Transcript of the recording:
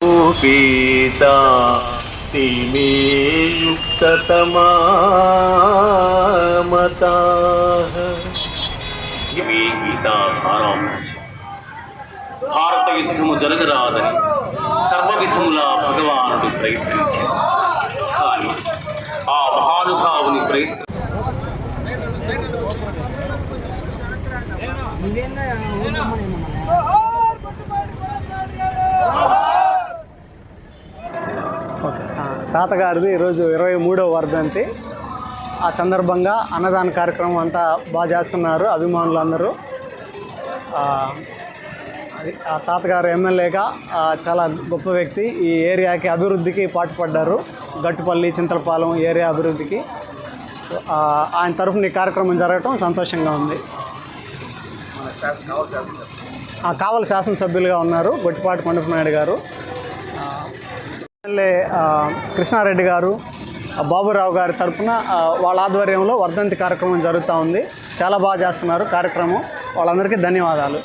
निरूपेता ते मे युक्ततमामताः ఇవే గీతా సారాంశం భారత యుద్ధము జరగరాదని సర్వ విధములా భగవానుడు ప్రయత్నించాడు కానీ ఆ మహానుభావుని ప్రయత్నం ఓకే. తాతగారిది ఈరోజు ఇరవై మూడవ వర్ధంతి. ఆ సందర్భంగా అన్నదాన కార్యక్రమం అంతా బాగా చేస్తున్నారు అభిమానులు అందరూ ఆ, అది ఆ తాతగారు ఎమ్మెల్యేగా చాలా గొప్ప వ్యక్తి. ఈ ఏరియాకి అభివృద్ధికి పాటుపడ్డారు. గట్టుపల్లి చింతలపాలెం ఏరియా అభివృద్ధికి. ఆయన తరఫున ఈ కార్యక్రమం జరగటం సంతోషంగా ఉంది. ఆ, కావలి శాసనసభ్యులుగా ఉన్నారు గొట్టిపాటి కొండపనాయుడు గారు. ఎమ్మెల్యే కృష్ణారెడ్డి గారు బాబురావు గారి తరపున వాళ్ళ ఆధ్వర్యంలో వర్ధంతి కార్యక్రమం జరుగుతూ ఉంది. చాలా బాగా చేస్తున్నారు కార్యక్రమం. వాళ్ళందరికీ ధన్యవాదాలు.